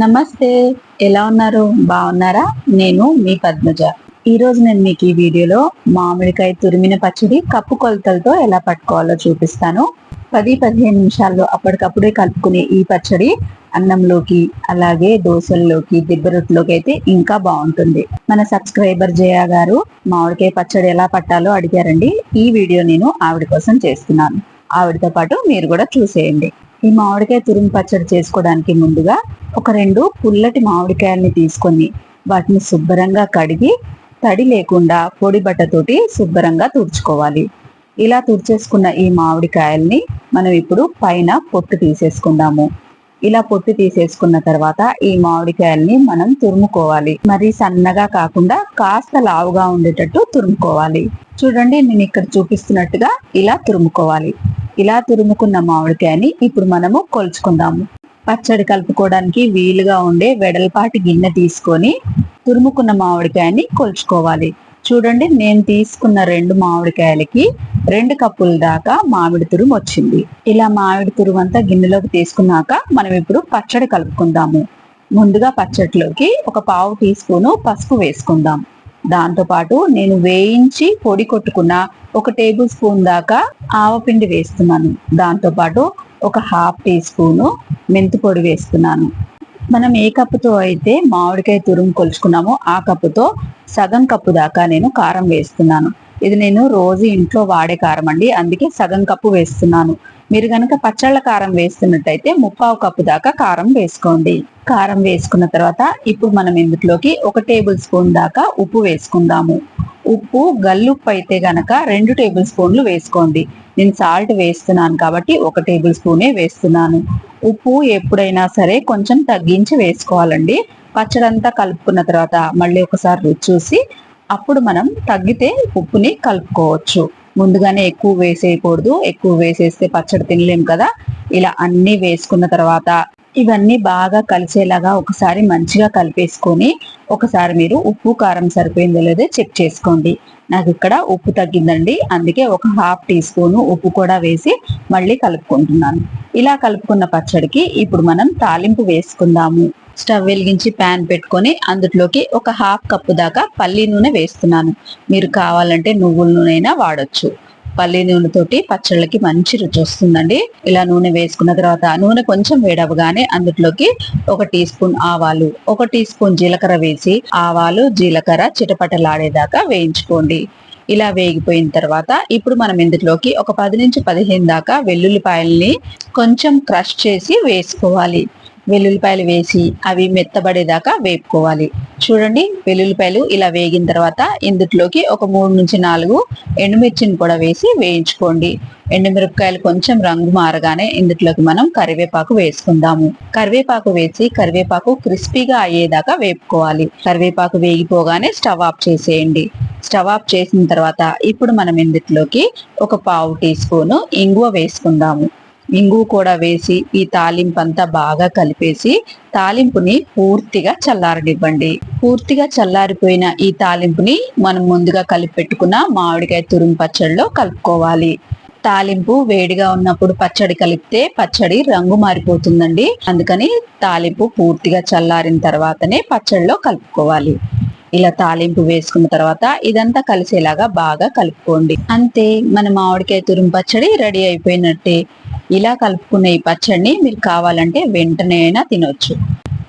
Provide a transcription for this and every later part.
నమస్తే. ఎలా ఉన్నారు? బాగున్నారా? నేను మీ పద్మజ. ఈరోజు నేను మీకు ఈ వీడియోలో మామిడికాయ తురిమిన పచ్చడి కప్పు కొలతలతో ఎలా పట్టుకోవాలో చూపిస్తాను. పది పదిహేను నిమిషాల్లో అప్పటికప్పుడే కలుపుకునే ఈ పచ్చడి అన్నంలోకి అలాగే దోశల్లోకి దిబ్బరొట్లోకి అయితే ఇంకా బాగుంటుంది. మన సబ్స్క్రైబర్ జయ గారు మామిడికాయ పచ్చడి ఎలా పట్టాలో అడిగారండి. ఈ వీడియో నేను ఆవిడ కోసం చేస్తున్నాను. ఆవిడతో పాటు మీరు కూడా చూసేయండి. ఈ మామిడికాయ తురిమి పచ్చడి చేసుకోవడానికి ముందుగా ఒక రెండు పుల్లటి మామిడికాయల్ని తీసుకొని వాటిని శుభ్రంగా కడిగి తడి లేకుండా పొడి బట్టతోటి శుభ్రంగా తుడుచుకోవాలి. ఇలా తుడిచేసుకున్న ఈ మామిడికాయల్ని మనం ఇప్పుడు పైన పొట్టు తీసేసుకుందాము. ఇలా పొట్టు తీసేసుకున్న తర్వాత ఈ మామిడికాయల్ని మనం తురుముకోవాలి. మరి సన్నగా కాకుండా కాస్త లావుగా ఉండేటట్టు తురుముకోవాలి. చూడండి నేను ఇక్కడ చూపిస్తున్నట్టుగా ఇలా తురుముకోవాలి. ఇలా తురుముకున్న మామిడికాయని ఇప్పుడు మనము కొలుచుకుందాము. పచ్చడి కలుపుకోవడానికి వీలుగా ఉండే వెడల్పాటి గిన్నె తీసుకొని తురుముకున్న మామిడికాయని కొలుచుకోవాలి. చూడండి నేను తీసుకున్న రెండు మామిడికాయలకి రెండు కప్పుల దాకా మామిడి తురుము వచ్చింది. ఇలా మామిడి తురుము అంతా గిన్నెలోకి తీసుకున్నాక మనం ఇప్పుడు పచ్చడి కలుపుకుందాము. ముందుగా పచ్చడిలోకి ఒక పావు టీ స్పూను పసుపు వేసుకుందాం. దాంతోపాటు నేను వేయించి పొడి కొట్టుకున్న ఒక టేబుల్ స్పూన్ దాకా ఆవపిండి వేస్తున్నాను. దాంతోపాటు ఒక హాఫ్ టీ స్పూను మెంతి పొడి వేస్తున్నాను మనం ఏ కప్పుతో అయితే మామిడికాయ తురుము కొలుచుకున్నామో ఆ కప్పుతో సగం కప్పు దాకా నేను కారం వేస్తున్నాను. ఇది నేను రోజు ఇంట్లో వాడే కారం అండి. అందుకే సగం కప్పు వేస్తున్నాను. మీరు గనక పచ్చళ్ళ కారం వేస్తున్నట్టయితే ముప్పావు కప్పు దాకా కారం వేసుకోండి. కారం వేసుకున్న తర్వాత ఇప్పుడు మనం ఇందులోకి ఒక టేబుల్ స్పూన్ దాకా ఉప్పు వేసుకుందాము. ఉప్పు గల్లుప్పు అయితే గనక రెండు టేబుల్ స్పూన్లు వేసుకోండి. నేను సాల్ట్ వేస్తున్నాను కాబట్టి ఒక టేబుల్ స్పూనే వేస్తున్నాను. ఉప్పు ఎప్పుడైనా సరే కొంచెం తగ్గించి వేసుకోవాలండి. పచ్చడంతా కలుపుకున్న తర్వాత మళ్ళీ ఒకసారి రుచి చూసి అప్పుడు మనం తగ్గితే ఉప్పుని కలుపుకోవచ్చు. ముందుగానే ఎక్కువ వేసేయకూడదు. ఎక్కువ వేసేస్తే పచ్చడి తినలేం కదా. ఇలా అన్నీ వేసుకున్న తర్వాత ఇవన్నీ బాగా కలిసేలాగా ఒకసారి మంచిగా కలిపేసుకొని ఒకసారి మీరు ఉప్పు కారం సరిపోయిందో లేదో చెక్ చేసుకోండి. నాకు ఇక్కడ ఉప్పు తగ్గిందండి. అందుకే ఒక హాఫ్ టీ స్పూన్ ఉప్పు కూడా వేసి మళ్ళీ కలుపుకుంటున్నాను. ఇలా కలుపుకున్న పచ్చడికి ఇప్పుడు మనం తాలింపు వేసుకుందాము. స్టవ్ వెలిగించి ప్యాన్ పెట్టుకొని అందులోకి ఒక హాఫ్ కప్పు దాకా పల్లి నూనె వేస్తున్నాను. మీరు కావాలంటే నువ్వుల నూనె అయినా వాడచ్చు. పల్లి నూనెతోటి పచ్చళ్ళకి మంచి రుచి వస్తుందండి. ఇలా నూనె వేసుకున్న తర్వాత నూనె కొంచెం వేడవగానే అందులోకి ఒక టీ స్పూన్ ఆవాలు ఒక టీ స్పూన్ జీలకర్ర వేసి ఆవాలు జీలకర్ర చిటపటలాడేదాకా వేయించుకోండి. ఇలా వేగిపోయిన తర్వాత ఇప్పుడు మనం ఇందులోకి ఒక పది నుంచి పదిహేను దాకా వెల్లుల్లిపాయల్ని కొంచెం క్రష్ చేసి వేసుకోవాలి. వెల్లుల్లిపాయలు వేసి అవి మెత్తబడేదాకా వేపుకోవాలి. చూడండి వెల్లుల్లిపాయలు ఇలా వేగిన తర్వాత ఇందుట్లోకి ఒక మూడు నుంచి నాలుగు ఎండుమిర్చిని కూడా వేసి వేయించుకోండి. ఎండుమిరపకాయలు కొంచెం రంగు మారగానే ఇందులోకి మనం కరివేపాకు వేసుకుందాము. కరివేపాకు వేసి కరివేపాకు క్రిస్పీగా అయ్యేదాకా వేపుకోవాలి. కరివేపాకు వేగిపోగానే స్టవ్ ఆఫ్ చేసేయండి. స్టవ్ ఆఫ్ చేసిన తర్వాత ఇప్పుడు మనం ఇందుట్లోకి ఒక పావు టీ స్పూను ఇంగువ వేసుకుందాము. ఇంగు కూడా వేసి ఈ తాలింపు అంతా బాగా కలిపేసి తాలింపుని పూర్తిగా చల్లారనివ్వండి. పూర్తిగా చల్లారిపోయిన ఈ తాలింపుని మనం ముందుగా కలిపి పెట్టుకున్న మామిడికాయ తురుము పచ్చడిలో కలుపుకోవాలి. తాలింపు వేడిగా ఉన్నప్పుడు పచ్చడి కలిపితే పచ్చడి రంగు మారిపోతుందండి. అందుకని తాలింపు పూర్తిగా చల్లారిన తర్వాతనే పచ్చడిలో కలుపుకోవాలి. ఇలా తాలింపు వేసుకున్న తర్వాత ఇదంతా కలిసేలాగా బాగా కలుపుకోండి. అంతే మన మామిడికాయ తురుము పచ్చడి రెడీ అయిపోయినట్టే. ఇలా కలుపుకున్న ఈ పచ్చడిని మీరు కావాలంటే వెంటనే అయినా తినొచ్చు.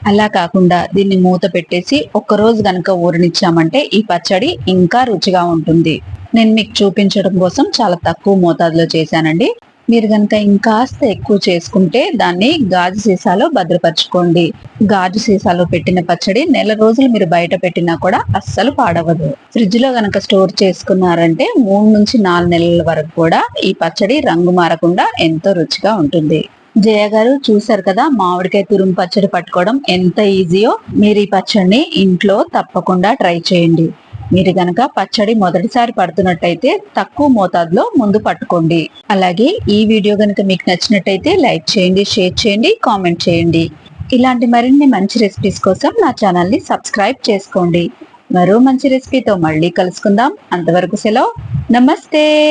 అలా కాకుండా దీన్ని మూత పెట్టేసి ఒక్కరోజు గనక ఊరనిచ్చామంటే ఈ పచ్చడి ఇంకా రుచిగా ఉంటుంది. నేను మీకు చూపించడం కోసం చాలా తక్కువ మోతాదులో చేశానండి. మీరు కనుక ఇంకాస్త ఎక్కువ చేసుకుంటే దాన్ని గాజు సీసాలో భద్రపరచుకోండి. గాజు సీసాలో పెట్టిన పచ్చడి నెల రోజులు మీరు బయట పెట్టినా కూడా అస్సలు పాడవదు. ఫ్రిడ్జ్లో గనక స్టోర్ చేసుకున్నారంటే మూడు నుంచి నాలుగు నెలల వరకు కూడా ఈ పచ్చడి రంగు మారకుండా ఎంతో రుచిగా ఉంటుంది. జయ గారు చూసారు కదా మామిడికాయ తురుము పచ్చడి పట్టుకోవడం ఎంత ఈజీయో? మీరు ఈ పచ్చడిని ఇంట్లో తప్పకుండా ట్రై చేయండి. మీరు గనక పచ్చడి మొదటిసారి పడుతున్నట్టయితే తక్కువ మోతాదులో ముందు పట్టుకోండి. అలాగే ఈ వీడియో గనక మీకు నచ్చినట్టయితే లైక్ చేయండి షేర్ చేయండి కామెంట్ చేయండి. ఇలాంటి మరిన్ని మంచి రెసిపీస్ కోసం నా ఛానల్ని సబ్స్క్రైబ్ చేసుకోండి. మరో మంచి రెసిపీతో మళ్ళీ కలుసుకుందాం. అంతవరకు సెలవు. నమస్తే!